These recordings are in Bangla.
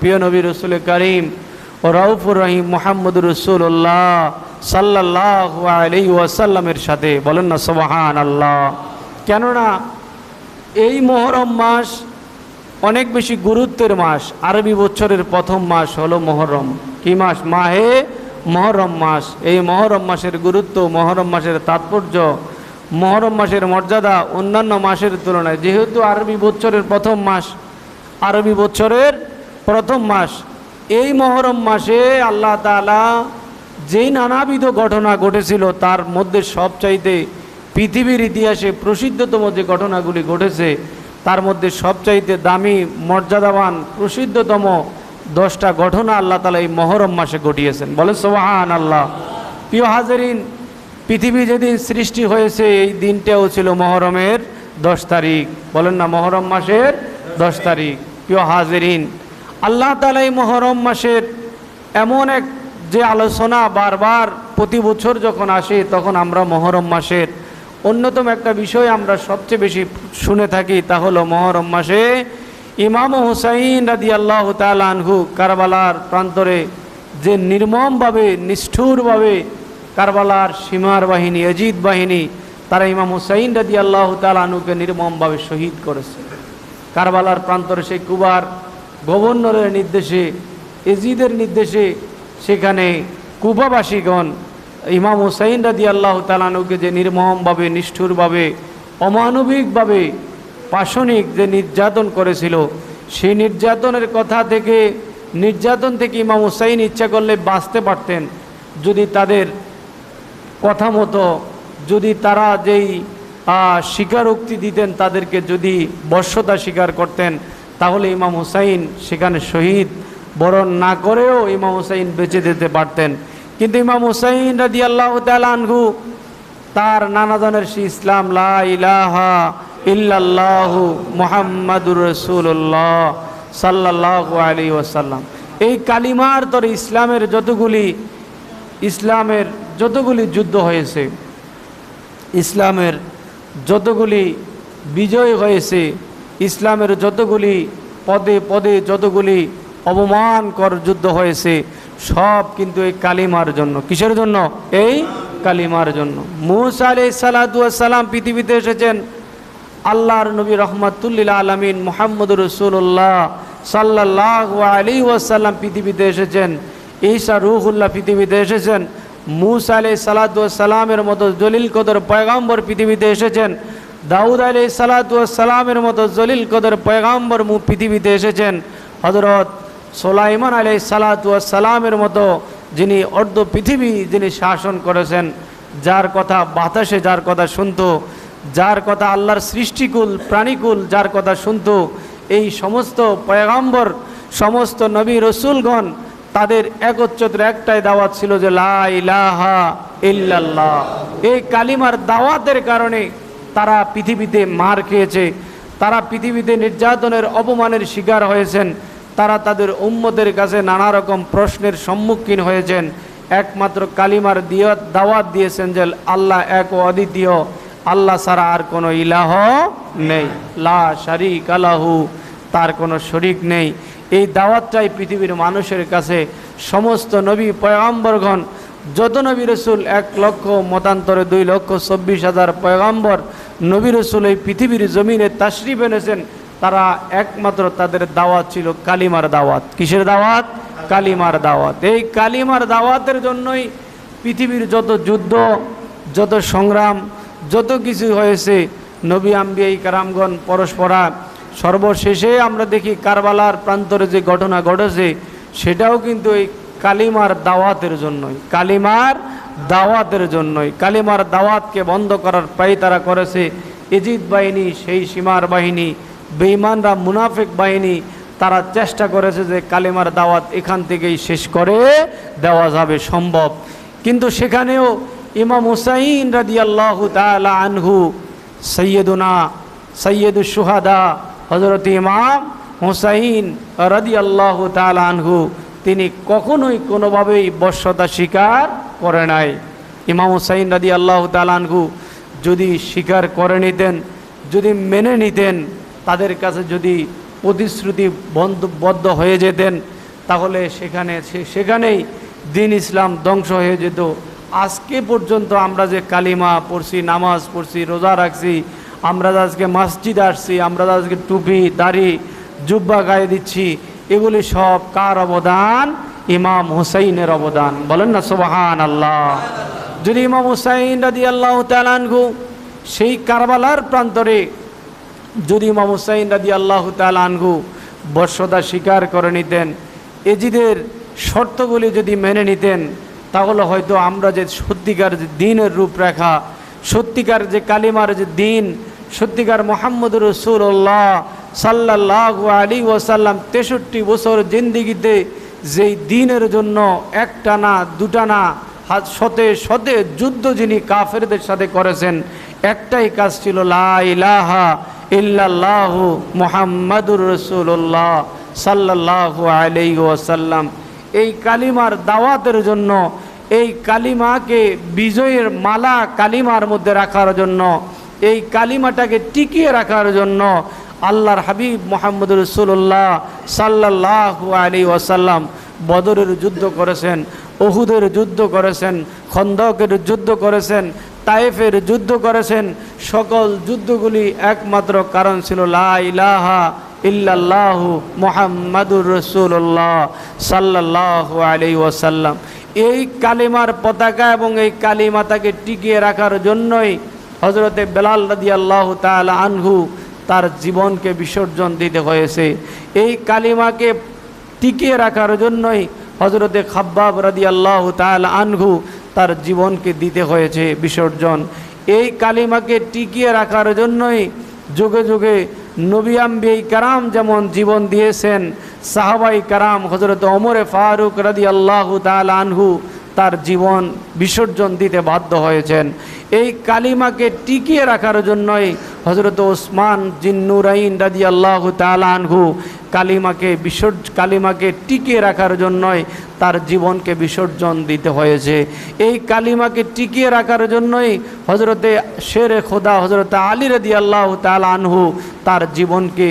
প্রিয় নবী রসুল করিম ও রউফুর রহিম মোহাম্মদ রসুল্লাহ সাল্লাহ আলি ওয়াসাল্লামের সাথে বলেন না সোবাহান আল্লাহ কেননা এই মহরম মাস অনেক বেশি গুরুত্বের মাস। আরবি বছরের প্রথম মাস হলো মহরম। কি মাস? মাহে মহরম মাস। এই মহরম মাসের গুরুত্ব, মহরম মাসের তাৎপর্য, মহরম মাসের মর্যাদা অন্যান্য মাসের তুলনায়। যেহেতু আরবি বছরের প্রথম মাস, আরবি বছরের প্রথম মাস। এই মহরম মাসে আল্লাহ তালা যেই নানাবিধ ঘটনা ঘটেছিল, তার মধ্যে সবচাইতে পৃথিবীর ইতিহাসে প্রসিদ্ধতম যে ঘটনাগুলি ঘটেছে, তার মধ্যে সবচাইতে দামি, মর্যাদাবান, প্রসিদ্ধতম দশটা ঘটনা আল্লাহ তালা এই মহরম মাসে ঘটিয়েছেন। বলে সোহান আল্লাহ প্রিয় হাজারিন, পৃথিবী যেদিন সৃষ্টি হয়েছে, এই দিনটাও ছিল মহরমের দশ তারিখ। বলেন না, মহরম মাসের দশ তারিখ। প্রিয় হাজেরিন আল্লাহ তালা এই মহরম মাসের এমন এক যে আলোচনা বারবার প্রতি বছর যখন আসে, তখন আমরা মহরম মাসের অন্যতম একটা বিষয় আমরা সবচেয়ে বেশি শুনে থাকি, তা হলো মহরম মাসে ইমাম হুসাইন রাদি আল্লাহ তালহু কারবালার প্রান্তরে যে নির্মমভাবে, নিষ্ঠুরভাবে কারবালার সীমার বাহিনী অজিত বাহিনী, তারা ইমাম হুসাইন রাদি আল্লাহ তালহুকে নির্মমভাবে শহীদ করেছে। কারবালার প্রান্তরে সেই কুবার গভর্নরের নির্দেশে, এজিদের নির্দেশে সেখানে কুবাবাসীগণ, ইমাম হুসাইন রাদি আল্লাহ তালানুকে যে নির্মমভাবে, নিষ্ঠুরভাবে, অমানবিকভাবে পাশনিক যে নির্যাতন করেছিল, সেই নির্যাতনের কথা থেকে, নির্যাতন থেকে ইমাম হুসাইন ইচ্ছা করলে বাঁচতে পারতেন। যদি তাদের কথা মতো, যদি তারা যেই স্বীকারোক্তি দিতেন, তাদেরকে যদি বর্ষতা স্বীকার করতেন তাহলে ইমাম হুসাইন সেখানে শহীদ বরণ না করেও ইমাম হুসাইন বেঁচে দিতে পারতেন। কিন্তু ইমাম হুসাইন রাদি আল্লাহ তালহু তার নানা ধরনের সে ইসলাম, লা ইলাহা ইল্লাল্লাহু মোহাম্মদুর রসুল্লাহ সাল্লাহ আলী ওসাল্লাম এই কালিমার তোর ইসলামের যতগুলি ইসলামের যতগুলি যুদ্ধ হয়েছে, ইসলামের যতগুলি বিজয় হয়েছে ইসলামের যতগুলি পদে পদে যতগুলি অবমানকর যুদ্ধ হয়েছে, সব কিন্তু এই কালিমার জন্য। কিসের জন্য? এই কালিমার জন্য। মুসা আলি সালাম পৃথিবীতে এসেছেন। আল্লাহর নবী রহমতুল্লিল আলমিন মোহাম্মদ রসুল্লাহ সাল্লাহ আলী ওয়াসাল্লাম পৃথিবীতে এসেছেন। ঈশা রুহুল্লাহ পৃথিবীতে এসেছেন। মুসা আলি সালাতামের মতো জলিল কদর পয়গাম্বর পৃথিবীতে এসেছেন। দাউদ আলি সালাতামের মতো জলিল কদর পয়গাম্বর মু পৃথিবীতে এসেছেন। হজরত সোলাইমান আলি সালাতামের মতো যিনি অর্ধ পৃথিবী যিনি শাসন করেছেন, যার কথা বাতাসে যার কথা শুনত, যার কথা আল্লাহর সৃষ্টিকুল, প্রাণীকুল যার কথা শুনত, এই সমস্ত পয়গাম্বর, সমস্ত নবী রসুলগণ, তাদের একচ্ছত্র একটাই দাওয়াত ছিল যে, লা ইলাহা ইল্লাল্লাহ। এই কালিমার দাওয়াতের কারণে তারা পৃথিবীতে মার খেয়েছে, তারা পৃথিবীতে নির্যাতনের অপমানের শিকার হয়েছেন, তারা তাদের উম্মদের কাছে নানা রকম প্রশ্নের সম্মুখীন হয়েছেন। একমাত্র কালিমার দিয়ে দাওয়াত দিয়েছেন যে আল্লাহ এক অদ্বিতীয়, আল্লাহ ছাড়া আর কোনো ইলাহ নেই। লা শারিক আলাহু তার কোনো শরিক নেই। এই দাওয়াতটাই পৃথিবীর মানুষের কাছে সমস্ত নবী পয়গাম্বরগণ, যত নবী রসুল এক লক্ষ, মতান্তরে দুই লক্ষ, চব্বিশ হাজার পয়গাম্বর নবী রসুল এই পৃথিবীর জমিনে তাশরিফ এনেছেন, তারা একমাত্র তাদের দাওয়াত ছিল কালিমার দাওয়াত। কিসের দাওয়াত? কালিমার দাওয়াত। এই কালিমার দাওয়াতের জন্যই পৃথিবীর যত যুদ্ধ, যত সংগ্রাম, যত কিছু হয়েছে, নবী আম্বিয়াই কারামগণ পরস্পরা সর্বশেষে আমরা দেখি কারবালার প্রান্তরে যে ঘটনা ঘটেছে, সেটাও কিন্তু এই কালিমার দাওয়াতের জন্যই। কালিমার দাওয়াতের জন্যই। কালিমার দাওয়াতকে বন্ধ করার প্রায় তারা করেছে। ইজিদ বাহিনী, সেই সীমার বাহিনী বেইমানরা মুনাফিক বাহিনী, তারা চেষ্টা করেছে যে কালিমার দাওয়াত এখান থেকেই শেষ করে দেওয়া যাবে সম্ভব। কিন্তু সেখানেও ইমাম হুসাইন রাদি আল্লাহ তালা আনহু সৈয়দুনা সৈয়দুল সুহাদা হজরত ইমাম হুসাইন রাদি আল্লাহ তালা আনহু তিনি কখনোই কোনোভাবেই বর্ষতা স্বীকার করে নাই। ইমাম হুসাইন রাদি আল্লাহ তালানহু যদি স্বীকার করে নিতেন, যদি মেনে নিতেন, তাদের কাছে যদি প্রতিশ্রুতি বদ্ধ হয়ে যেতেন, তাহলে সেখানে সেখানেই দিন ইসলাম ধ্বংস হয়ে যেত। আজকে পর্যন্ত আমরা যে কালিমা পড়ছি, নামাজ পড়ছি, রোজা রাখছি, আমরা আজকে মসজিদ আসছি, আমরা আজকে টুপি, দাড়ি, জুব্বা গায়ে দিচ্ছি এগুলি সব কার অবদান? ইমাম হুসাইনের অবদান। বলেন না সোবাহান আল্লাহ যদি ইমাম হুসাইন রাদি আল্লাহ তালানহু সেই কারবালার প্রান্তরে যদি ইমাম হুসাইন রাদি আল্লাহ তালানহু বর্ষদা স্বীকার করে নিতেন, এজিদের শর্তগুলি যদি মেনে নিতেন, তাহলে হয়তো আমরা যে সত্যিকার যে দিনের রূপরেখা, সত্যিকার যে কালিমার যে দিন, সত্যিকার মোহাম্মদ রসুল্লাহ সাল্লাহ আলী ওয়াসাল্লাম তেষট্টি বছর জিন্দিগিতে যেই দিনের জন্য একটা না, দুটা না শতে শতে যুদ্ধ যিনি কাফেরদের সাথে করেছেন, একটাই কাজ ছিল লা ইলাহা ইল্লাল্লাহ মুহাম্মাদুর রসুল্লাহ সাল্লাহ আলাই ওয়াসাল্লাম। এই কালিমার দাওয়াতের জন্য, এই কালিমাকে বিজয়ের মালা কালিমার মধ্যে রাখার জন্য, এই কালিমাটাকে টিকিয়ে রাখার জন্য আল্লাহর হাবিব মোহাম্মদ রসুল্লাহ সাল্লাহ আলী ওয়াসাল্লাম বদরের যুদ্ধ করেছেন অহুদের যুদ্ধ করেছেন, খন্দকের যুদ্ধ করেছেন তায়েফের যুদ্ধ করেছেন, সকল যুদ্ধগুলি একমাত্র কারণ ছিল লা ইলাহা মোহাম্মদুর রসুল্লাহ সাল্লাহ আলি ওয়াসাল্লাম। এই কালিমার পতাকা এবং এই কালিমাতাকে টিকিয়ে রাখার জন্যই হজরতে বেলাল রাদি আল্লাহ তাল আনহু তার জীবনকে বিসর্জন দিতে হয়েছে। এই কালিমাকে টিকিয়ে রাখার জন্যই হজরতে খাব্বাব রাদি আল্লাহ তাল আনহু তার জীবনকে দিতে হয়েছে বিসর্জন। এই কালিমাকে টিকিয়ে রাখার জন্যই যুগে যুগে নবিয়াম্বি কারাম যেমন জীবন দিয়েছেন, সাহাবাই কারাম হজরত অমরে ফারুক রাদি আল্লাহ তাল আনহু তার জীবন বিসর্জন দিতে বাধ্য হয়েছেন। এই কালিমাকে টিকিয়ে রাখার জন্যই হজরত ওসমান জিন্নুরাইন রাদি আল্লাহ তালানহু কালিমাকে বিসর্জ, কালিমাকে টিকিয়ে রাখার জন্যই তার জীবনকে বিসর্জন দিতে হয়েছে। এই কালিমাকে টিকিয়ে রাখার জন্যই হজরতে শেরে খোদা হজরত আলী রাদি আল্লাহ তালানহু তার জীবনকে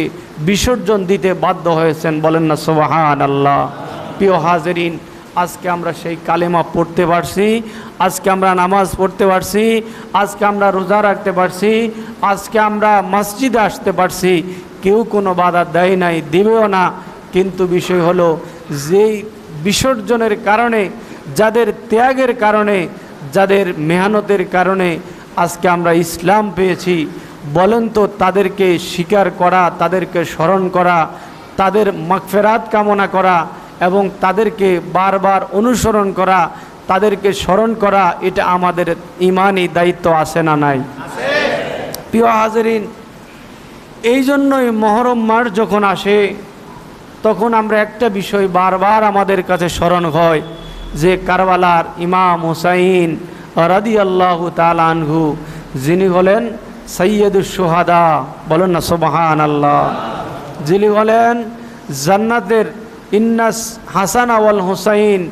বিসর্জন দিতে বাধ্য হয়েছেন। বলেন না সোবাহান আল্লাহ প্রিয় হাজরিন আজকে আমরা সেই কালেমা পড়তে পারছি, আজকে আমরা নামাজ পড়তে পারছি, আজকে আমরা রোজা রাখতে পারছি, আজকে আমরা মসজিদে আসতে পারছি। কেউ কোনো বাধা দেয় নাই, দেবেও না। কিন্তু বিষয় হলো যেই বিসর্জনের কারণে, যাদের ত্যাগের কারণে, যাদের মেহনতের কারণে আজকে আমরা ইসলাম পেয়েছি, বলেন তো তাদেরকে স্বীকার করা, তাদেরকে স্মরণ করা, তাদের মাগফেরাত কামনা করা এবং তাদেরকে বারবার অনুসরণ করা, তাদেরকে স্মরণ করা, এটা আমাদের ইমানই দায়িত্ব আছে না নাই? প্রিয় হাজারিন, এই জন্যই মহরম মাস যখন আসে, তখন আমরা একটা বিষয় বারবার আমাদের কাছে স্মরণ হয়, যে কারবালার ইমাম হুসাইন রাদি আল্লাহ তালানহু যিনি হলেন সৈয়দুল সোহাদা বলেন না সোবাহান আল্লাহ যিনি হলেন জান্নাতের ইন্নাস হাসান আওয়াল হুসাইন,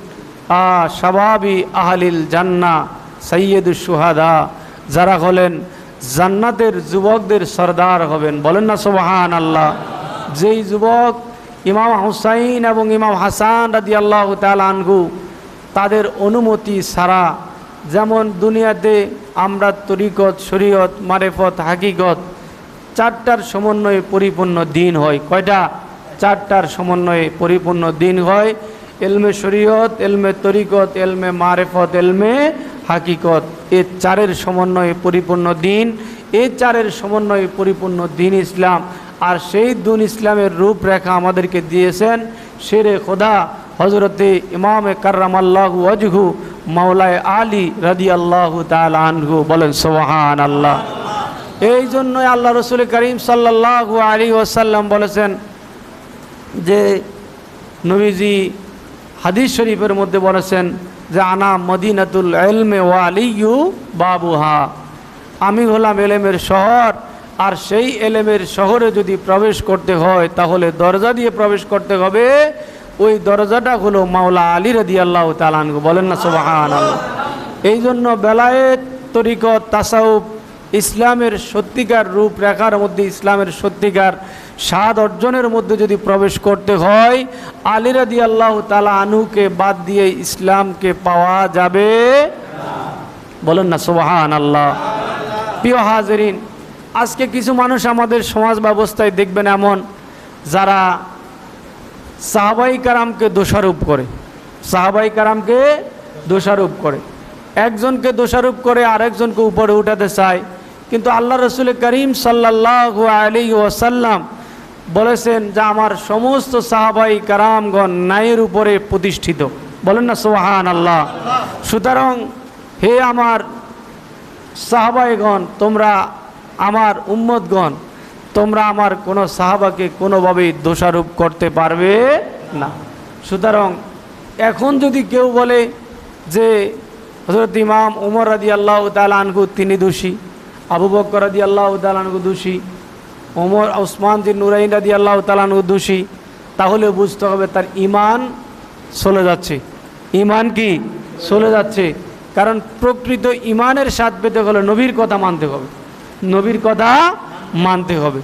আ, শাবাবি আহলিল জান্না সৈয়দুল সুহাদা যারা হলেন জান্নাতের যুবকদের সর্দার হবেন। বলেন না সোবাহান আল্লাহ যেই যুবক ইমাম হুসাইন এবং ইমাম হাসান রাদি আল্লাহ আনগু তাদের অনুমতি ছাড়া যেমন দুনিয়াতে আমরা তরিকত, শরীয়ত, মারেফত, হাকিকত, চারটার সমন্বয়ে পরিপূর্ণ দিন হয়। কয়টা? চারটার সমন্বয়ে পরিপূর্ণ দিন হয়। এলমে শরীয়ত, এলমে তরিকত, এলমে মারেফত, এলমে হাকিকত। এ চারের সমন্বয়ে পরিপূর্ণ দিন। এ চারের সমন্বয়ে পরিপূর্ণ দিন ইসলাম। আর সেই দুন ইসলামের রূপরেখা আমাদেরকে দিয়েছেন শেরে খোদা হজরতে ইমামে কার্রাম আল্লাহ ওয়াজহু মাওলায় আলী রাদি আল্লাহ তাল আনহু। বলেন সোহান আল্লাহ এই জন্যই আল্লাহ রসুল করিম সাল্লাহ আলী ওসাল্লাম বলেছেন যে নবীজি হাদিস শরীফের মধ্যে বলেছেন যে, আনা মদিনাতুল এলমে ওয়ালিউ বাবুহা। আমি হলাম এলেমের শহর, আর সেই এলেমের শহরে যদি প্রবেশ করতে হয়, তাহলে দরজা দিয়ে প্রবেশ করতে হবে। ওই দরজাটা হলো মাওলা আলী রদি আল্লাহ তালানগু বলেন না সোবাহান এই জন্য বেলায়েত, তরিকত, তাসাউফ, ইসলামের সত্যিকার রূপরেখার মধ্যে ইসলামের সত্যিকার স্বাদ অর্জনের মধ্যে যদি প্রবেশ করতে হয়, আলী রাদি আল্লাহ তালা আনুকে বাদ দিয়ে ইসলামকে পাওয়া যাবে বলেন না সোহান আল্লাহ প্রিয় হাজরিন, আজকে কিছু মানুষ আমাদের সমাজ ব্যবস্থায় দেখবেন এমন, যারা সাহাবাই কারামকে দোষারোপ করে। সাহাবাই কারামকে দোষারোপ করে। একজনকে দোষারোপ করে, আরেকজনকে উপরে উঠাতে চায়। কিন্তু আল্লাহ রসুল করিম সাল্লাহ আলী ওয়াসাল্লাম বলেছেন যে আমার সমস্ত সাহাবাই কারামগণ ন্যায়ের উপরে প্রতিষ্ঠিত। বলেন না সোহান আল্লাহ সুতরাং হে আমার সাহাবাইগণ, তোমরা আমার উম্মতগণ, তোমরা আমার কোনো সাহাবাকে কোনোভাবেই দোষারোপ করতে পারবে না। সুতরাং এখন যদি কেউ বলে যে হজরত ইমাম উমর রাদি আল্লাহ তালানহু তিনি দোষী, আবু বকর রাদি আল্লাহ তালানহু দোষী ওমর, ওসমান দিন নুরাইন রাদি আল্লাহ তালানহু দোষী। তাহলে বুঝতে হবে তার ইমান চলে যাচ্ছে। ইমান কি? চলে যাচ্ছে। কারণ প্রকৃত ইমানের স্বাদ পেতে হলে নবীর কথা মানতে হবে। নবীর কথা মানতে হবে।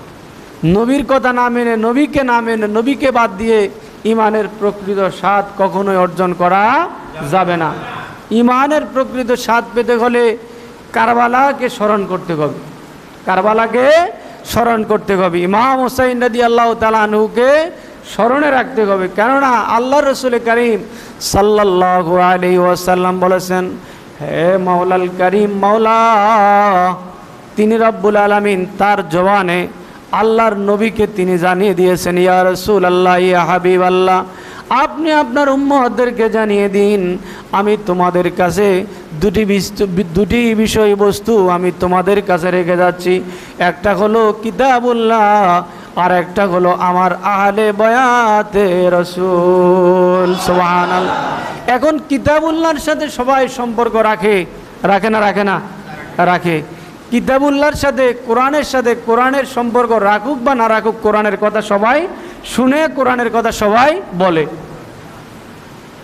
নবীর কথা না মেনে, নবীকে না মেনে, নবীকে বাদ দিয়ে ইমানের প্রকৃত স্বাদ কখনোই অর্জন করা যাবে না। ইমানের প্রকৃত স্বাদ পেতে হলে কারবালাকে স্মরণ করতে হবে। কারবালাকে স্মরণ করতে হবে। ইমাম হোসাইন নদী আল্লাহ তালাহুকে স্মরণে রাখতে হবে। কেননা আল্লাহ রসুল করিম সাল্লাহ আলী ওয়াসাল্লাম বলেছেন, হে মাওলাল করিম মাওলা, তিনি রব্বুল আলমিন তার জবানে আল্লাহর নবীকে তিনি জানিয়ে দিয়েছেন, ইয়া রসুল আল্লাহ ইয়া হাবিব আল্লাহ আপনি আপনার উম্মহদেরকে জানিয়ে দিন, আমি তোমাদের কাছে দুটি দুটি বিষয়বস্তু আমি তোমাদের কাছে রেখে যাচ্ছি। একটা হলো কিতাবুল্লাহ, আর একটা হলো আমার আহলে বয়াতে রসুল। এখন কিতাবুল্লাহর সাথে সবাই সম্পর্ক রাখে রাখে না রাখে না? রাখে। কিতাবুল্লাহর সাথে, কোরআনের সাথে কোরআনের সম্পর্ক রাখুক বা না রাখুক, কোরআনের কথা সবাই শুনে কোরআনের কথা সবাই বলে।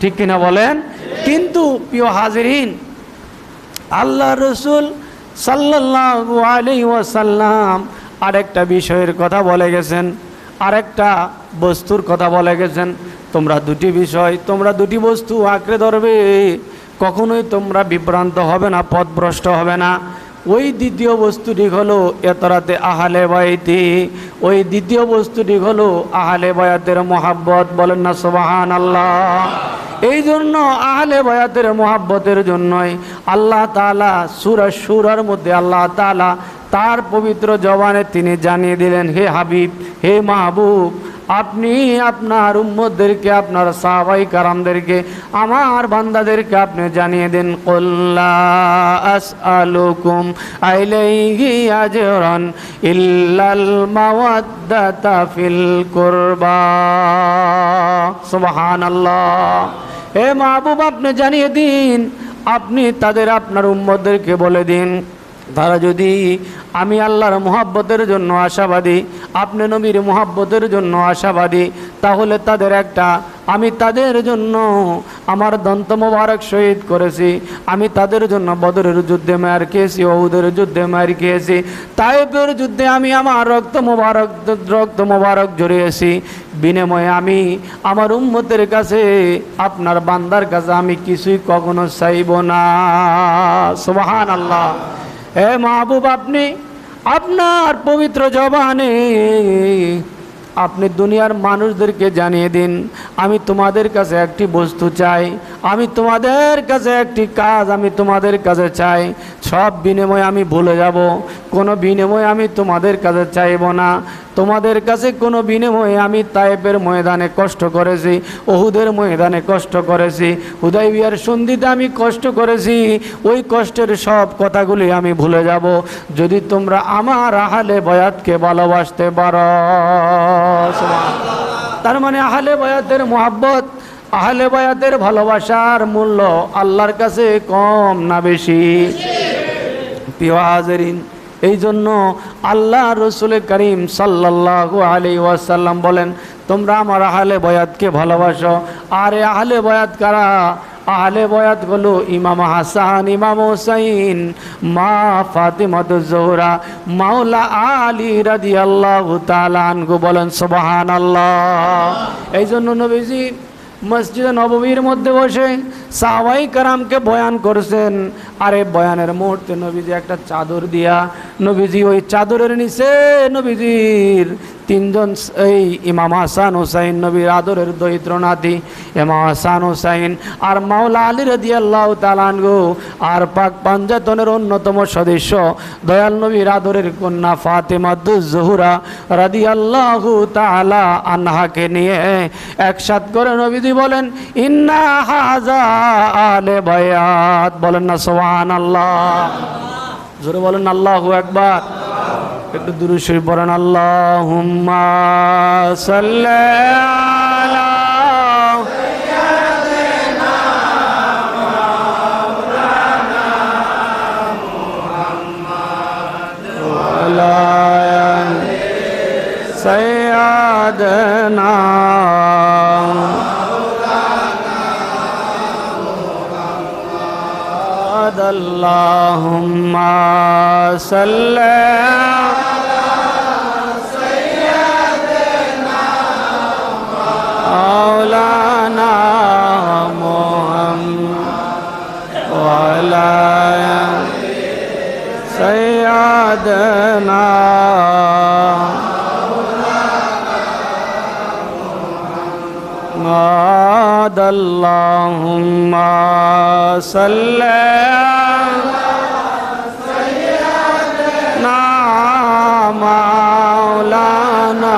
ঠিক কিনা বলেন? কিন্তু প্রিয় হাজিরিন, আল্লাহ রসুল সাল্লাহ আলি ওয়াসাল্লাম আরেকটা বিষয়ের কথা বলে গেছেন, আরেকটা বস্তুর কথা বলে গেছেন। তোমরা দুটি বিষয়, তোমরা দুটি বস্তু আঁকড়ে ধরবে, কখনোই তোমরা বিভ্রান্ত হবে না, পথভ্রষ্ট হবে না। ওই দ্বিতীয় বস্তুটি হলো এতরাতে আহালে বায়তি ওই দ্বিতীয় বস্তুটি হলো আহালে বায়াতের মোহাব্বত। বলেন না সোবাহান আল্লাহ এই জন্য আহলে বায়াতের মোহাব্বতের জন্যই আল্লাহ তালা সুরা সুরার মধ্যে আল্লাহ তালা তার পবিত্র জবানে তিনি জানিয়ে দিলেন, হে হাবিব, হে মাহবুব আপনি আপনার উম্মদেরকে আপনার সাহাবাই কারামদেরকে, আমার বান্দাদেরকে আপনি জানিয়ে দিন আলুকুম আইলাইহি আজরান ইল্লাল মাওয়াদ্দাতা ফিল কুরবা। সুবহানাল্লাহ। হে মাহবুব, আপনি জানিয়ে দিন, আপনি তাদের, আপনার উম্মদেরকে বলে দিন তারা যদি আমি আল্লাহর মোহাব্বতের জন্য আশাবাদী, আপনি নবীর মোহাব্বতের জন্য আশাবাদী, তাহলে তাদের একটা, আমি তাদের জন্য আমার দন্ত মোবারক শহীদ করেছি, আমি তাদের জন্য বদরের যুদ্ধে মার খেয়েছি, ওহুদের যুদ্ধে মার খেয়েছি তাইপের যুদ্ধে আমি আমার রক্ত মোবারক রক্ত মোবারক জড়িয়েছি, বিনিময়ে আমি আমার উম্মতের কাছে, আপনার বান্দার কাছে আমি কিছুই কখনো চাইব না। সুবাহান আল্লাহ হে মাহবুব আপনি, আপনার পবিত্র জবানে আপনি দুনিয়ার মানুষদেরকে জানিয়ে দিন, আমি তোমাদের কাছে একটি বস্তু চাই, আমি তোমাদের কাছে একটি কাজ আমি তোমাদের কাছে চাই, সব বিনিময় আমি ভুলে যাব। কোনো বিনিময় আমি তোমাদের কাছে চাইব না। তোমাদের কাছে কোনো বিনিময়ে আমি তাইপের ময়দানে কষ্ট করেছি, ওহুদের ময়দানে কষ্ট করেছি বিয়ার সন্ধিতে আমি কষ্ট করেছি, ওই কষ্টের সব কথাগুলি আমি ভুলে যাব। যদি তোমরা আমার আহালে বয়াতকে ভালোবাসতে পারো। তার মানে আহলে বয়াতের মোহাব্বত, আহলে বয়াতের ভালোবাসার মূল্য আল্লাহর কাছে কম না বেশি। প্রিয় হাজারিন এই জন্য আল্লাহ রসুল করিম সাল্লাহ আলি ওয়াসাল্লাম বলেন, তোমরা আমার আহলে বয়াতকে ভালোবাসো। আর এ আহলে বয়াত কারা? আহলে বয়াত হলো ইমাম হাসান, ইমাম হোসাইন, মা ফাতিমাত জোহরা, মাওলা আলী রাদি আল্লাহ তালানগু বলেন সোবাহান আল্লাহ এই জন্য নবীজি মসজিদে নবমীর মধ্যে বসে সাহাবাই কারামকে বয়ান করছেন। আর এই বয়ানের মুহূর্তে নবীজি একটা চাদর দিয়া, নবীজি ওই চাদরের নিচে, নবীজির তিনজন এই ইমাম হাসান হুসাইন নবীর আদরের দরিদ্র নাতি ইমাম হাসান হুসাইন আর মাওলা আলী রদি আল্লাহ তালানগো আর পাক পাঞ্জাতনের অন্যতম সদস্য দয়াল নবীর আদরের কন্যা ফাতেমাদুজ জহুরা রাদি আল্লাহ তালা আনহাকে নিয়ে একসাথ করে নবীজি বলেন, ইন্না হাজা আলে বয়াত। বলেন না সোহান আল্লাহ জোরে বলেন, আল্লাহ একবার একটু দূরে শরীফ পড়েন আল্লাহ সৈয়াদনা اللهم صل مولانا سيدنا ماد اللهم صل سيدنا مولانا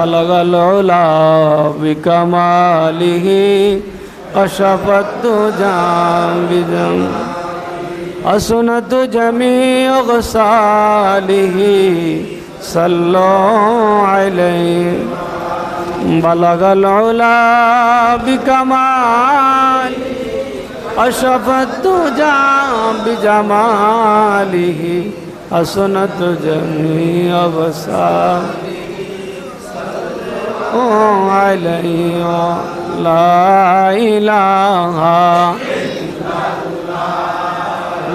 بلغ العلا بكماله كشفت جام أسنت جميع غساله صلوا عليه بلغ العلا بكمال أشفت جام بجماله أسنت جميع غساله عليه لا إله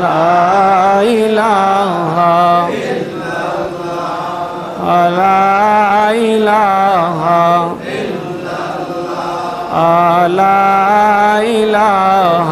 لا إله لا إله لا إله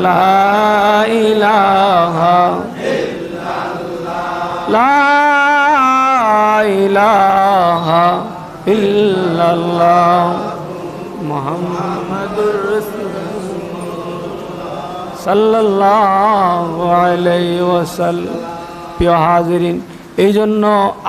لا إله لا إله لا إله إلا الله محمد رسول সাল্লাল্লাহু আলাইহি ওয়াসাল্লাম প্রিয় হাজিরিন এই জন্য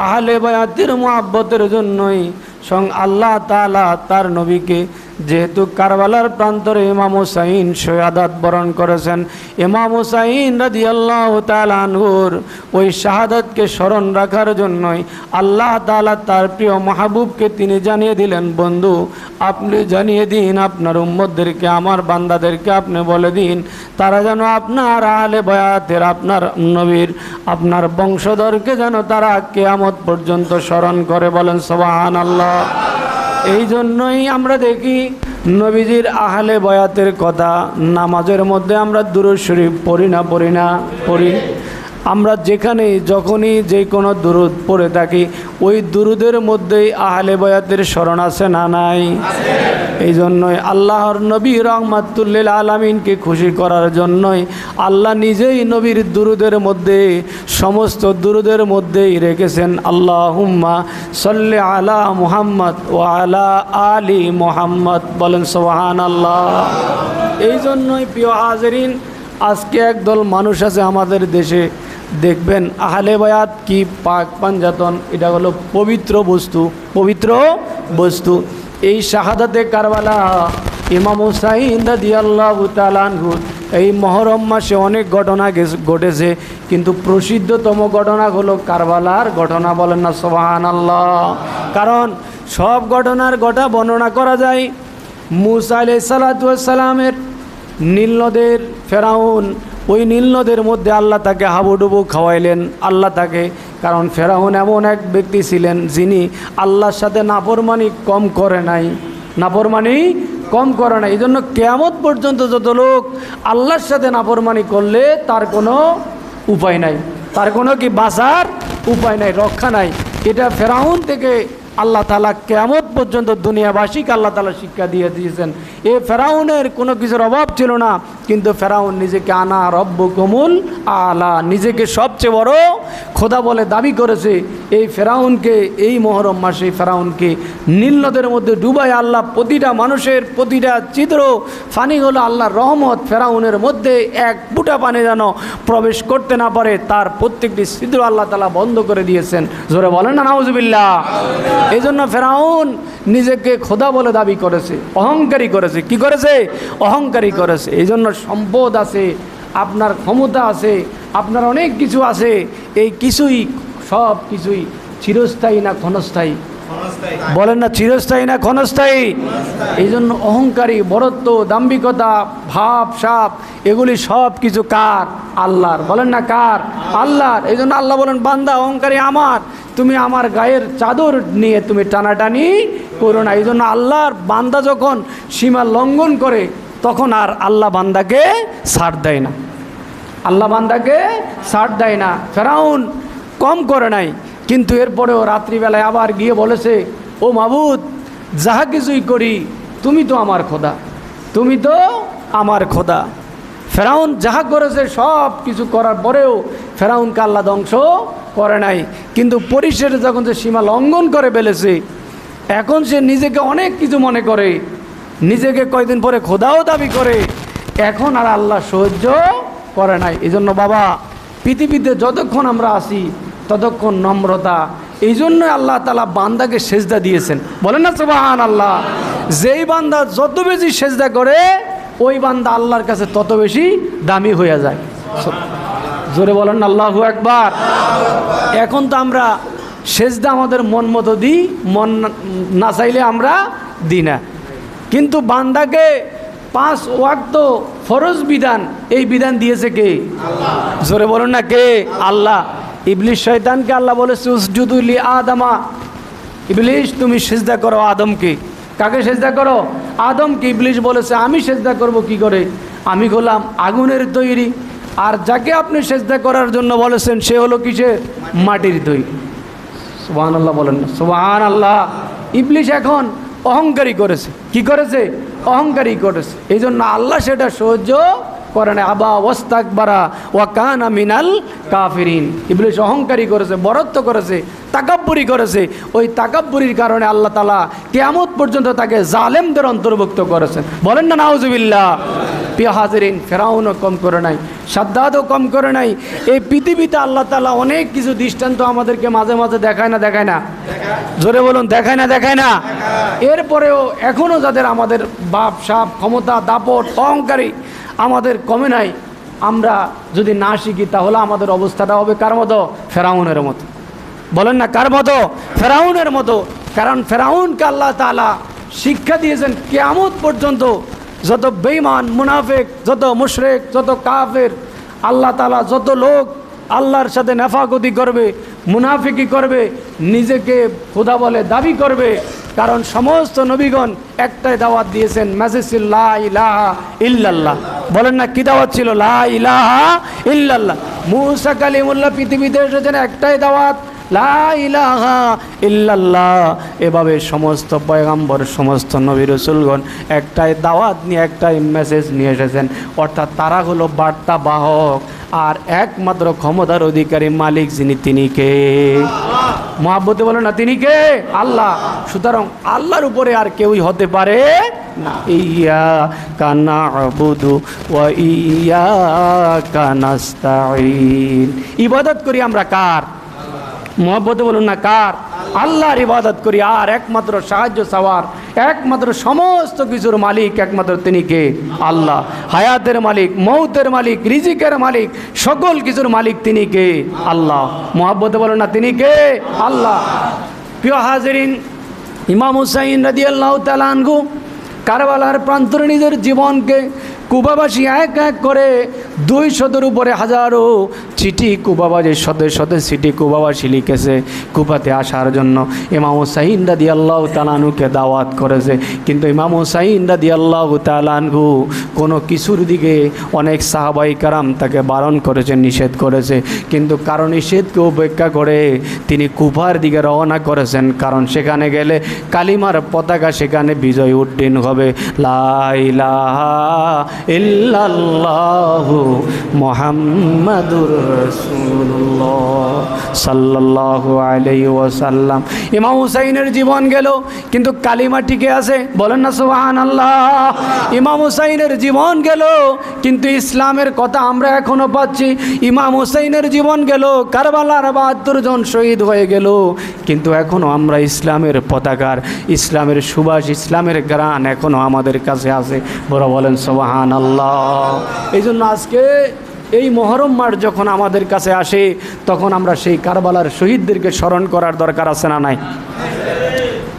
আহলে বায়াতের মুহাব্বতের জন্যই সং আল্লাহ তাআলা তার নবীকে যেহেতু কারবালার প্রান্তরে ইমাম হুসাইন শহাদাত বরণ করেছেন, ইমাম হুসাইন রাজি আল্লাহ তালানহুর ওই শাহাদাতকে স্মরণ রাখার জন্যই আল্লাহ তালা তার প্রিয় মাহবুবকে তিনি জানিয়ে দিলেন, বন্ধু, আপনি জানিয়ে দিন, আপনার উম্মদদেরকে আমার বান্দাদেরকে আপনি বলে দিন, তারা যেন আপনার আলে বয়াতের, আপনার নবীর, আপনার বংশধরকে যেন তারা কেয়ামত পর্যন্ত স্মরণ করে বলেন সবাহান আল্লাহ এই জন্যই আমরা দেখি নবীজির আহলে বয়াতের কথা। নামাজের মধ্যে আমরা দূর শরীফ পড়ি না পড়ি না, পড়ি। আমরা যেখানে যখনই যে কোনো দুরুদ পড়ে থাকি, ওই দুরুদের মধ্যেই আহলে বয়াতের স্মরণ আছে না নাই? এই জন্যই আল্লাহর নবী রহমাতুল্লিল আলমিনকে খুশি করার জন্যই আল্লাহ নিজেই নবীর দুরুদের মধ্যে, সমস্ত দুরুদের মধ্যেই রেখেছেন আল্লাহ হুম্মা সল্লে আলা মুহাম্মদ ও আলা আলী মোহাম্মদ। বলেন সোহান আল্লাহ এই জন্যই প্রিয় হাজরিন, আজকে একদল মানুষ আছে আমাদের দেশে দেখবেন আহলে বায়াত কি পাক পাঞ্জাতন এটা হলো পবিত্র বস্তু পবিত্র বস্তু। এই শাহাদাতে কারবালা ইমাম হুসাইন দাদি আল্লাহ তালানহু এই মহরম মাসে অনেক ঘটনা ঘটেছে, কিন্তু প্রসিদ্ধতম ঘটনা হলো কারবালার ঘটনা বলেন না সোহান আল্লাহ কারণ সব ঘটনার ঘটা বর্ণনা করা যায়। মুসা আলাই সালাতামের নীলনদের ফেরাউন ওই নীলনদের মধ্যে আল্লাহ তাকে হাবুডুবু খাওয়াইলেন। আল্লাহ তাকে, কারণ ফেরাউন এমন এক ব্যক্তি ছিলেন যিনি আল্লাহর সাথে নাফরমানি কম করে নাই। নাফরমানি কম করে নাই। এই জন্য কেয়ামত পর্যন্ত যত লোক আল্লাহর সাথে নাফরমানি করলে তার কোনো উপায় নাই। তার কোনো কি বাঁচার উপায় নাই, রক্ষা নাই। এটা ফেরাউন থেকে আল্লাহ তালা কেমত পর্যন্ত দুনিয়াবাসীকে আল্লাহ তালা শিক্ষা দিয়ে দিয়েছেন। এ ফেরাউনের কোনো কিছুর অভাব ছিল না, কিন্তু ফেরাউন নিজেকে আনা রব্য কমুল আলা, নিজেকে সবচেয়ে বড় খোদা বলে দাবি করেছে। এই ফেরাউনকে, এই মহরম মাসে ফেরাউনকে নীলনদের মধ্যে ডুবাই আল্লাহ প্রতিটা মানুষের প্রতিটা চিত্র ফানি হলো আল্লাহর রহমত ফেরাউনের মধ্যে এক ফুটা পানি যেন প্রবেশ করতে না পারে, তার প্রত্যেকটি ছিদ্র আল্লাহ তালা বন্ধ করে দিয়েছেন। জোরে বলেন না, নাউজুবিল্লাহ। এই জন্য ফেরাউন নিজেকে খোদা বলে দাবি করেছে, অহংকারী করেছে। কি করেছে? অহংকারী করেছে। এই জন্য সম্পদ আছে, আপনার ক্ষমতা আছে, আপনার অনেক কিছু আছে, এই কিছুই সব কিছুই চিরস্থায়ী না ক্ষণস্থায়ী। বলেন না চিরস্থায়ী না ক্ষণস্থায়ী? এই জন্য অহংকারী বরত্ব দাম্ভিকতা ভাব সাপ এগুলি সব কিছু কার? আল্লাহর। বলেন না কার? আল্লাহর। এই জন্য আল্লাহ বলেন বান্দা অহংকারী আমার তুমি আমার গায়ের চাদর নিয়ে তুমি টানাটানি করো না। এই জন্য আল্লাহর বান্দা যখন সীমা লঙ্ঘন করে তখন আর আল্লাহ বান্দাকে ছাড় দেয় না। আল্লাহ বান্দাকে ছাড় দেয় না। ফেরাউন কম করে নাই। কিন্তু এরপরেও রাত্রিবেলায় আবার গিয়ে বলেছে, ও মাবুদ, যাহা কিছুই করি, তুমি তো আমার খোদা, তুমি তো আমার খোদা। ফেরাউন যাহা করেছে, সব কিছু করার পরেও ফেরাউন আল্লাহ ধ্বংস করে নাই। কিন্তু পরিশেষে যখন সে সীমা লঙ্ঘন করে ফেলেছে, এখন সে নিজেকে অনেক কিছু মনে করে, নিজেকে কয়দিন পরে খোদাও দাবি করে, এখন আর আল্লাহ সহ্য করে নাই। এই জন্য বাবা, পৃথিবীতে যতক্ষণ আমরা আসি ততক্ষণ নম্রতা। এই জন্য আল্লাহ তালা বান্দাকে সেজদা দিয়েছেন। বলেন না সুবাহান আল্লাহ যেই বান্দা যত বেশি সেজদা করে, ওই বান্দা আল্লাহর কাছে তত বেশি দামি হয়ে যায়। জোরে বলেন আল্লাহু একবার এখন তো আমরা সেজদা আমাদের মন মতো দিই, মন না চাইলে আমরা দিই না। কিন্তু বান্দাকে পাঁচ ওয়াক্ত ফরজ বিধান, এই বিধান দিয়েছে কে? জোরে বলুন না, কে? আল্লাহ। ইবলিশ শয়তানকে আল্লাহ বলেছে উসজুদুলি আদমা। ইবলিশ, তুমি সেজদা করো আদমকে। কাকে সেজদা করো? আদমকে। ইবলিশ বলেছে, আমি সেজদা করব কি করে? আমি হলাম আগুনের তৈরি। আর যাকে আপনি সেজদা করার জন্য বলেছেন, সে হলো কিসে? মাটির তৈরি। সুবাহান আল্লাহ বলেন না সুবাহান আল্লাহ ইবলিশ এখন অহংকারী করেছে। কি করেছে? অহংকারী করেছে। এই জন্য আল্লাহ সেটা সহ্য করে না আবা ওস্তাক বারা ওয়া কানা মিনাল কাফিরিন। ইবলিশ অহংকারী করেছে, বরত্ব করেছে, তাকাব্বুরি করেছে। ওই তাকাব্বুরির কারণে আল্লাহ তালা কেয়ামত পর্যন্ত তাকে জালেমদের অন্তর্ভুক্ত করেছেন। বলেন না, নাউজুবিল্লাহ। প্রিয় হাজিরিন, ফেরাউনও কম করে নাই, সাদ্দাদও কম করে নাই। এই পৃথিবীতে আল্লাহ তালা অনেক কিছু দৃষ্টান্ত আমাদেরকে মাঝে মাঝে দেখায় না দেখায় না। জোরে বলুন, দেখায় না দেখায় না। এরপরেও এখনও যাদের আমাদের বাপ, সাপ, ক্ষমতা, দাপট, অহংকারী আমাদের কমে নাই। আমরা যদি না শিখি, তাহলে আমাদের অবস্থাটা হবে কার মতো? ফেরাউনের মতো। বলেন না কার মতো? ফেরাউনের মতো। কারণ ফেরাউনকে আল্লাহ তালা শিক্ষা দিয়েছেন কেয়ামত পর্যন্ত। যত বেইমান মুনাফেক, যত মুশরেক, যত কাফের, আল্লাহ তালা যত লোক আল্লাহর সাথে নেফাকতি করবে, মুনাফিকি করবে, নিজেকে খোদা বলে দাবি করবে। কারণ সমস্ত নবীগণ একটাই দাওয়াত দিয়েছেন মেসেজিল্লাহ ইলাহা ইল্লাল্লাহ। বলেন না, কি দাওয়াত ছিল? লা ইলাহা ইল্লাল্লাহ। মুসা কালিমুল্লাহ পৃথিবীতে এসেছেন, একটাই দাওয়াত। ইল্লাল্লাহ। এভাবে সমস্ত পয়গাম্বর, সমস্ত নবী রসুলগণ একটাই দাওয়াত নিয়ে, একটাই মেসেজ নিয়ে এসেছেন। অর্থাৎ তারা হলো বার্তা বাহক আর একমাত্র ক্ষমতার অধিকারী মালিক যিনি, তিনি কে? মহাব্বতে বলো না, তিনি কে? আল্লাহ। সুতরাং আল্লাহর উপরে আর কেউই হতে পারে না। ইয়া কানা আবুদু ইয়া কানাস্তাইন ইবাদত করি আমরা কার? মহব্বতে বলুন না, কার? আল্লাহর ইবাদত করি, আর একমাত্র সাহায্য, সাওয়ার। একমাত্র সমস্ত কিছুর মালিক একমাত্র তিনি কে? আল্লাহ। হায়াতের মালিক মৌতের মালিক, রিজিকের মালিক, সকল কিছুর মালিক তিনি কে? আল্লাহ। মহাব্বতে বলুন না, তিনি কে? আল্লাহ। প্রিয় হাজরিন, ইমাম হুসাইন রাজি আল্লাহ তালানগু কারবালার প্রান্তরে নিজের জীবনকে কুবাবাসী এক এক করে দুই শতর উপরে হাজারো চিঠি কুবাবাসীর শতে শতে চিঠি কুবাবাসী লিখেছে কুবাতে আসার জন্য। ইমাম হুসাইন রাদি আল্লাহ তালানুকে দাওয়াত করেছে। কিন্তু ইমাম হুসাইন রাদি আল্লাহ তালানহু কোনো কিছুর দিকে অনেক সাহাবাই কারাম তাকে বারণ করেছে, নিষেধ করেছে। কিন্তু কারণ নিষেধকে উপেক্ষা করে তিনি কুফার দিকে রওনা করেছেন। কারণ সেখানে গেলে কালিমার পতাকা সেখানে বিজয় উড্ডীন হবে। লাইলাহা ইল্লাল্লাহু মোহাম্মদুর সাল্লাল্লাহু আলাইহি ওয়াসাল্লাম। ইমাম হুসাইনের জীবন গেল, কিন্তু কালিমা টিকে আছে, বলেন না সুবহানাল্লাহ। ইমাম হুসাইনের জীবন গেল, কিন্তু ইসলামের কথা আমরা এখনও পাচ্ছি। ইমাম হুসাইনের জীবন গেল, কারবালার বাহাত্তর জন শহীদ হয়ে গেল, কিন্তু এখনও আমরা ইসলামের পতাকার, ইসলামের সুবাস, ইসলামের গ্রান এখনও আমাদের কাছে আছে। বড় বলেন সোবাহান আল্লাহ এই জন্য আজকে এই মহরম মাঠ যখন আমাদের কাছে আসে তখন আমরা সেই কারবালার শহীদদেরকে স্মরণ করার দরকার আছে না নাই?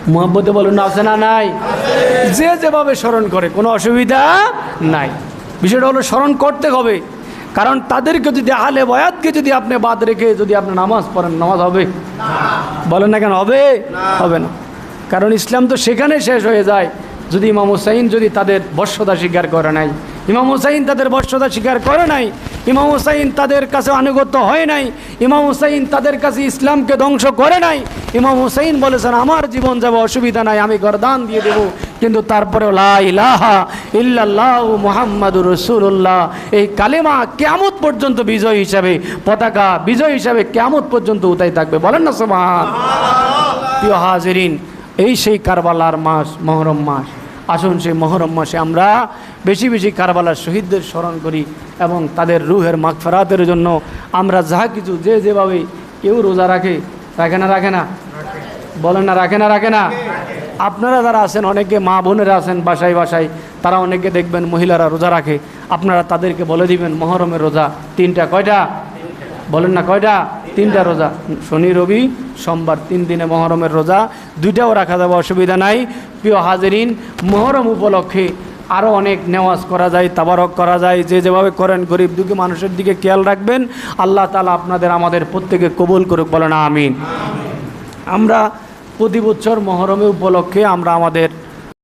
মোহাম্মতে বলুন আছে না নাই? যে যেভাবে স্মরণ করে কোনো অসুবিধা নাই। বিষয়টা হলো স্মরণ করতে হবে। কারণ তাদেরকে যদি আহলে বয়াতকে যদি আপনি বাদ রেখে যদি আপনি নামাজ পড়েন নামাজ হবে? বলেন না কেন হবে? হবে না। কারণ ইসলাম তো সেখানে শেষ হয়ে যায়। যদি ইমাম হুসাইন যদি তাদের বর্ষতা স্বীকার করে নাই, ইমাম হুসাইন তাদের বর্ষতা স্বীকার করে নাই, ইমাম হুসাইন তাদের কাছে আনুগত্য হয় নাই, ইমাম হুসাইন তাদের কাছে ইসলামকে ধ্বংস করে নাই, ইমাম হুসাইন বলেছেন, আমার জীবন যাবে, অসুবিধা নাই, আমি গরদান দিয়ে দেব। কিন্তু তারপরেও লা ইলাহা ইল্লাল্লাহ মুহাম্মাদুর রসুল্লাহ এই কালেমা কেমত পর্যন্ত বিজয় হিসাবে, পতাকা বিজয় হিসাবে কেমত পর্যন্ত উতাই থাকবে। বলেন না সোমান প্রিয় হাজরিন, এই সেই কারবালার মাস, মহরম মাস। আসুন সেই মহরম মাসে আমরা বেশি বেশি কারবালার শহীদদের স্মরণ করি এবং তাদের রুহের মাগফেরাতের জন্য আমরা যাহা কিছু যে যেভাবে কেউ রোজা রাখে রাখে না রাখে না? বলেন না, রাখে না রাখে না? আপনারা যারা আছেন, অনেকে মা বোনেরা আছেন বাসায় বাসায়, তারা অনেকে দেখবেন মহিলারা রোজা রাখে। আপনারা তাদেরকে বলে দিবেন, মহরমের রোজা। তিনটা কয়টা? বলেন না, কয়টা? তিনটা রোজা। শনি, রবি, সোমবার, তিন দিনে মহরমের রোজা। দুইটাও রাখা যাবে, অসুবিধা নাই। প্রিয় হাজরিন, মহরম উপলক্ষে আরও অনেক নেওয়াজ করা যায়, তাবারক করা যায়। যে যেভাবে করেন, গরিব দুঃখী মানুষের দিকে খেয়াল রাখবেন। আল্লাহ তালা আপনাদের আমাদের প্রত্যেকে কবুল করুক, বলেন আমিন। আমরা প্রতি বছর মহরমে উপলক্ষে আমরা আমাদের